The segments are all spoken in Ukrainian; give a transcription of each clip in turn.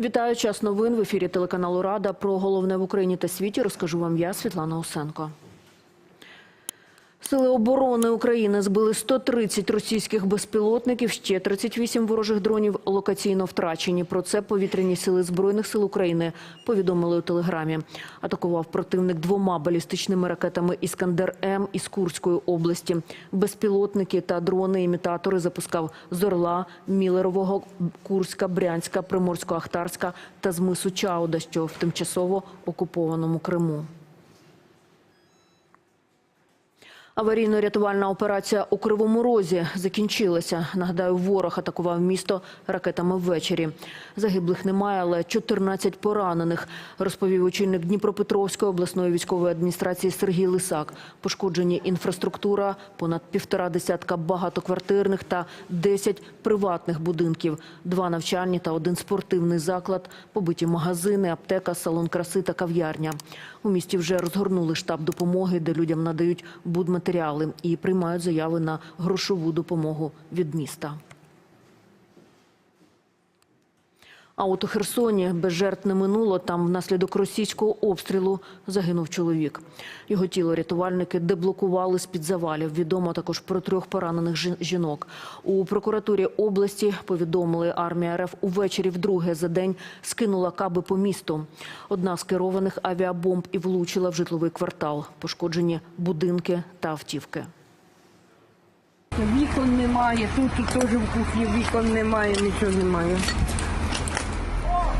Вітаю час новин в ефірі телеканалу Рада. Про головне в Україні та світі розкажу вам я, Світлана Осенко. Сили оборони України збили 130 російських безпілотників, ще 38 ворожих дронів локаційно втрачені. Про це повітряні сили Збройних сил України повідомили у Телеграмі. Атакував противник двома балістичними ракетами «Іскандер-М» із Курської області. Безпілотники та дрони-імітатори запускав з Орла, Мілерового, Курська, Брянська, Приморсько-Ахтарська та з мису Чауда, що в тимчасово окупованому Криму. Аварійно-рятувальна операція у Кривому Розі закінчилася. Нагадаю, ворог атакував місто ракетами ввечері. Загиблих немає, але 14 поранених, розповів очільник Дніпропетровської обласної військової адміністрації Сергій Лисак. Пошкоджені інфраструктура, понад півтора десятка багатоквартирних та 10 приватних будинків, два навчальні та один спортивний заклад, побиті магазини, аптека, салон краси та кав'ярня. У місті вже розгорнули штаб допомоги, де людям надають будматеріали і приймають заяви на грошову допомогу від міста. А от у Херсоні без жертв не минуло. Там внаслідок російського обстрілу загинув чоловік. Його тіло рятувальники деблокували з-під завалів. Відомо також про трьох поранених жін- жінок. У прокуратурі області повідомили, армія РФ увечері вдруге за день скинула каби по місту. Одна з керованих авіабомб і влучила в житловий квартал. Пошкоджені будинки та автівки. Вікон немає, тут теж в кухні вікон немає, нічого немає.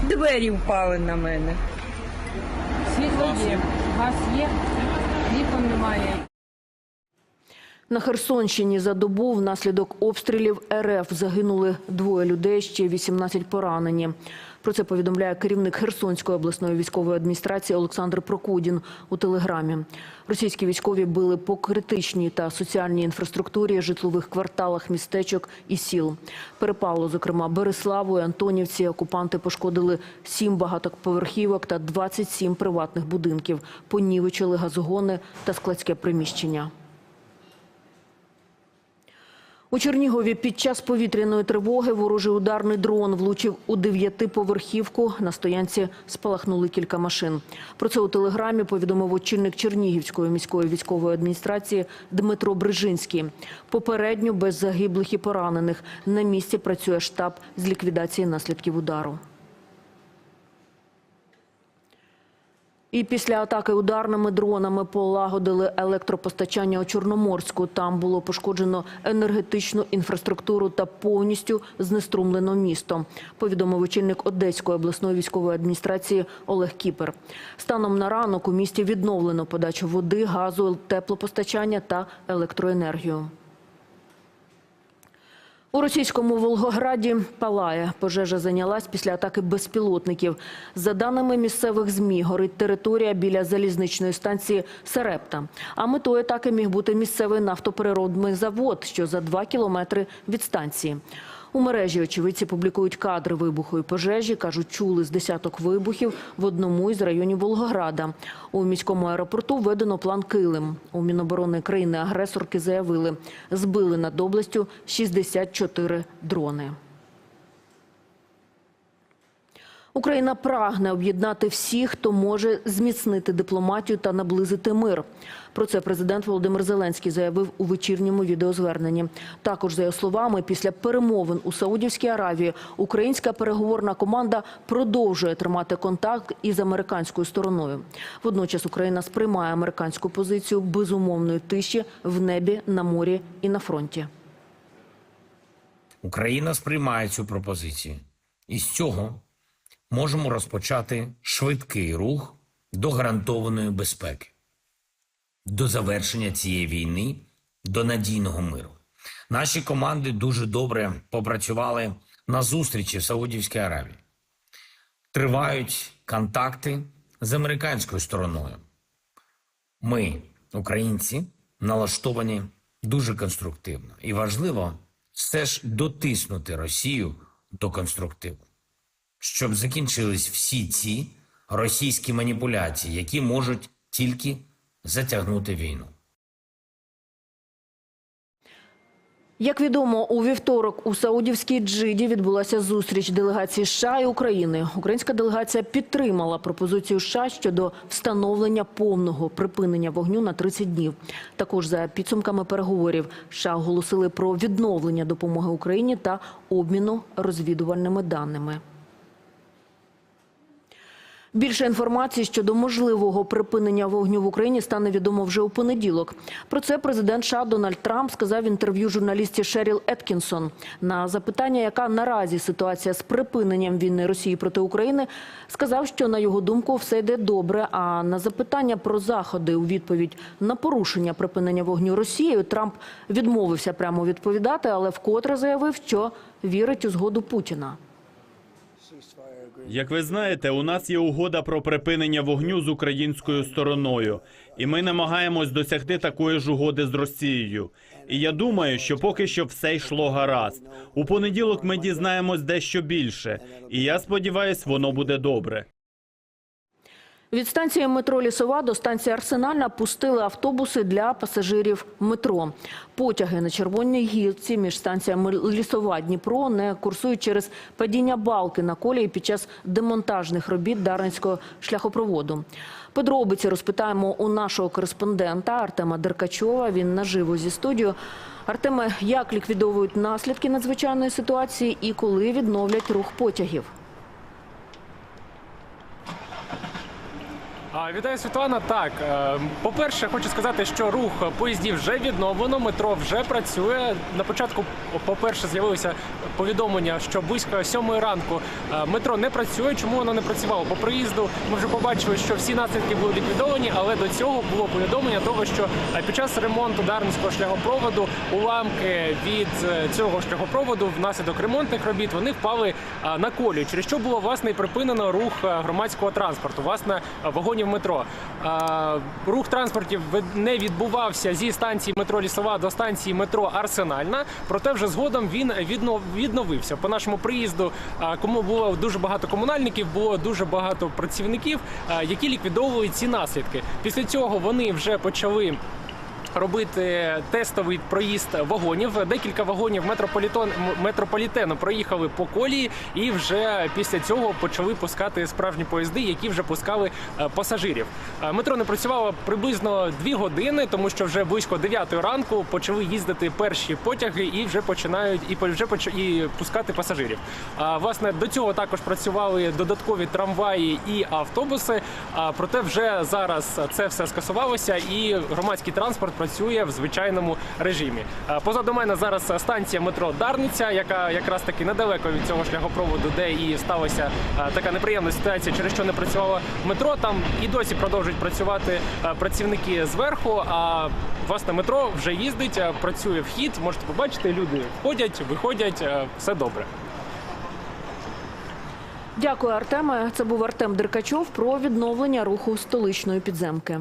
Двері впали на мене. Світло є, газ є, вікон немає. На Херсонщині за добу внаслідок обстрілів РФ загинули двоє людей, ще 18 поранені. Про це повідомляє керівник Херсонської обласної військової адміністрації Олександр Прокудін у телеграмі. Російські військові били по критичній та соціальній інфраструктурі, житлових кварталах, містечок і сіл. Перепало, зокрема, Береславу і Антонівці. Окупанти пошкодили сім багатоповерхівок та 27 приватних будинків. Понівечили газогони та складське приміщення. У Чернігові під час повітряної тривоги ворожий ударний дрон влучив у дев'ятиповерхівку. На стоянці спалахнули кілька машин. Про це у телеграмі повідомив очільник Чернігівської міської військової адміністрації Дмитро Брижинський. Попередньо без загиблих і поранених на місці працює штаб з ліквідації наслідків удару. І після атаки ударними дронами полагодили електропостачання у Чорноморську. Там було пошкоджено енергетичну інфраструктуру та повністю знеструмлено місто. Повідомив очільник Одеської обласної військової адміністрації Олег Кіпер. Станом на ранок у місті відновлено подачу води, газу, теплопостачання та електроенергію. У російському Волгограді палає. Пожежа зайнялась після атаки безпілотників. За даними місцевих ЗМІ, горить територія біля залізничної станції Серепта. А метою атаки міг бути місцевий нафтопереробний завод, що за два кілометри від станції. У мережі очевидці публікують кадри вибуху і пожежі. Кажуть, чули з десяток вибухів в одному із районів Волгограда. У міському аеропорту введено план Килим. У Міноборони країни-агресорки заявили, збили над областю 64 дрони. Україна прагне об'єднати всіх, хто може зміцнити дипломатію та наблизити мир. Про це президент Володимир Зеленський заявив у вечірньому відеозверненні. Також, за його словами, після перемовин у Саудівській Аравії українська переговорна команда продовжує тримати контакт із американською стороною. Водночас Україна сприймає американську позицію безумовної тиші в небі, на морі і на фронті. Україна сприймає цю пропозицію. І з цього можемо розпочати швидкий рух до гарантованої безпеки, до завершення цієї війни, до надійного миру. Наші команди дуже добре попрацювали на зустрічі в Саудівській Аравії. Тривають контакти з американською стороною. Ми, українці, налаштовані дуже конструктивно. І важливо все ж дотиснути Росію до конструктиву, щоб закінчились всі ці російські маніпуляції, які можуть тільки затягнути війну. Як відомо, у вівторок у Саудівській Джиді відбулася зустріч делегації США і України. Українська делегація підтримала пропозицію США щодо встановлення повного припинення вогню на 30 днів. Також за підсумками переговорів США оголосили про відновлення допомоги Україні та обміну розвідувальними даними. Більше інформації щодо можливого припинення вогню в Україні стане відомо вже у понеділок. Про це президент США Дональд Трамп сказав в інтерв'ю журналісті Шеріл Еткінсон. На запитання, яка наразі ситуація з припиненням війни Росії проти України, сказав, що на його думку все йде добре. А на запитання про заходи у відповідь на порушення припинення вогню Росією Трамп відмовився прямо відповідати, але вкотре заявив, що вірить у згоду Путіна. Як ви знаєте, у нас є угода про припинення вогню з українською стороною, і ми намагаємось досягти такої ж угоди з Росією. І я думаю, що поки що все йшло гаразд. У понеділок ми дізнаємось дещо більше, і я сподіваюся, воно буде добре. Від станції метро Лісова до станції Арсенальна пустили автобуси для пасажирів метро. Потяги на червоній гілці між станціями Лісова Дніпро не курсують через падіння балки на колії під час демонтажних робіт Дарницького шляхопроводу. Подробиці розпитаємо у нашого кореспондента Артема Деркачова. Він наживо зі студією. Артеме, як ліквідовують наслідки надзвичайної ситуації і коли відновлять рух потягів? Вітаю, Світлана. Так, е, по-перше, хочу сказати, що рух поїздів вже відновлено, метро вже працює. На початку, по-перше, з'явилося повідомлення, що близько сьомої ранку е, метро не працює. Чому воно не працювало? По приїзду ми вже побачили, що всі наслідки були ліквідовані, але до цього було повідомлення того, що е, під час ремонту Дарницького шляхопроводу уламки від цього шляхопроводу внаслідок ремонтних робіт вони впали на колію, через що було власне і припинено рух громадського транспорту, власне вагонів метро. Рух транспортів не відбувався зі станції метро Лісова до станції метро Арсенальна. Проте вже згодом він відно- відновився. По нашому приїзду, кому було дуже багато комунальників, було дуже багато працівників, які ліквідовували ці наслідки. Після цього вони вже почали робити тестовий проїзд вагонів. Декілька вагонів метрополітон метрополітену проїхали по колії, і вже після цього почали пускати справжні поїзди, які вже пускали е, пасажирів. Е, Метро не працювало приблизно дві години, тому що вже близько 9 ранку почали їздити перші потяги і вже починають і вже поч- і пускати пасажирів. А власне до цього також працювали додаткові трамваї і автобуси. А проте вже зараз це все скасувалося, і громадський транспорт працює в звичайному режимі. Позаду мене зараз станція метро Дарниця, яка якраз таки недалеко від цього шляхопроводу, де і сталася така неприємна ситуація, через що не працювало метро. Там і досі продовжують працювати працівники зверху. А власне метро вже їздить, працює вхід. Можете побачити, люди входять, виходять, все добре. Дякую, Артеме. Це був Артем Деркачов про відновлення руху столичної підземки.